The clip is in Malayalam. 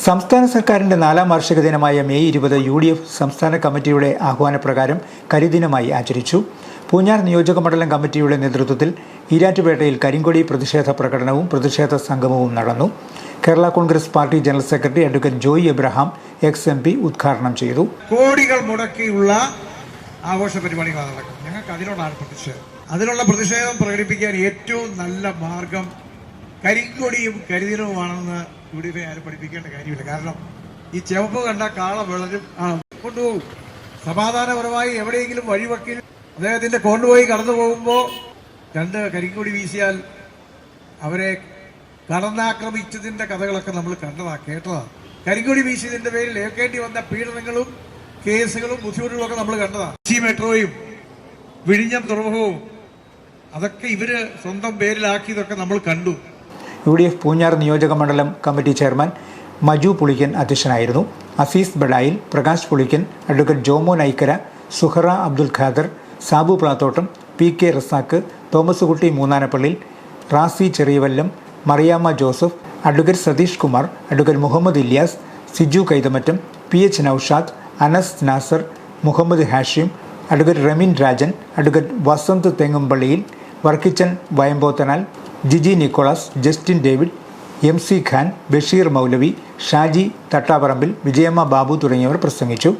സംസ്ഥാന സർക്കാരിന്റെ നാലാം വാർഷിക ദിനമായ മെയ് ഇരുപത് യു ഡി എഫ് സംസ്ഥാന കമ്മിറ്റിയുടെ ആഹ്വാനപ്രകാരം കരിദിനമായി ആചരിച്ചു. പൂഞ്ഞാർ നിയോജക മണ്ഡലം കമ്മിറ്റിയുടെ നേതൃത്വത്തിൽ ഈരാറ്റുപേട്ടയിൽ കരിങ്കൊടി പ്രതിഷേധ പ്രകടനവും പ്രതിഷേധ സംഗമവും നടന്നു. Kerala Congress party general secretary advocate Joy Abraham ex M P ഉദ്ഘാടനം ചെയ്തു. കോടികൾ മുടക്കിയുള്ള ആഘോഷ പരിപാടികളാണ് നടക്കുന്നത്. ഞങ്ങൾക്ക് അതിനോടാണ് പ്രതിഷേധം അതിനുള്ള പ്രതിഷേധം പ്രകടിപ്പിക്കാൻ ഏറ്റവും നല്ല മാർഗം കരിങ്കൊടിയും കരിദിനവുമാണെന്ന് ഇവിടെ ഇവരെ ആരും പഠിപ്പിക്കേണ്ട കാര്യമില്ല. കാരണം ഈ ചെവപ്പ് കണ്ട കാള വിളരും കൊണ്ടുപോകും. സമാധാനപരമായി എവിടെയെങ്കിലും വഴിവക്കിൽ അദ്ദേഹത്തിന്റെ കൊണ്ടുപോയി കടന്നു പോകുമ്പോൾ രണ്ട് കരിങ്കൊടി വീശിയാൽ അവരെ കടന്നാക്രമിച്ചതിന്റെ കഥകളൊക്കെ നമ്മൾ കണ്ടതാ കേട്ടതാ. കരിങ്കൊടി വീശിയതിന്റെ പേരിൽ ഏൽക്കേണ്ടി വന്ന പീഡനങ്ങളും കേസുകളും ബുദ്ധിമുട്ടുകളും നമ്മൾ കണ്ടതാ. കൊച്ചി മെട്രോയും വിഴിഞ്ഞം തുറമുഖവും അതൊക്കെ ഇവർ സ്വന്തം പേരിലാക്കിയതൊക്കെ നമ്മൾ കണ്ടു. യു ഡി എഫ് പൂഞ്ഞാർ നിയോജക മണ്ഡലം കമ്മിറ്റി ചെയർമാൻ മജു പുളിക്കൻ അധ്യക്ഷനായിരുന്നു. Azeez Badayil Prakash Pulickan advocate Jomo Aikara Suhara Abdul Khader Sabu Plathottam P K Razak Thomas Kutty Moonnanappallil Rasi Cheriyavallam Mariamma Joseph advocate Satheesh Kumar advocate Muhammad Ilyas Siju Kaithamattom P H Noushad Anas Nasar Muhammad Hashim advocate Rameen Rajan advocate Vasanth Thengumpallil Varkichan Vayampothanal Giji Nicholas Justin David M C Khan Basheer Moulavi Shaji Thattaparambil Vijayamma Babu തുടങ്ങിയവർ പ്രസംഗിച്ചു.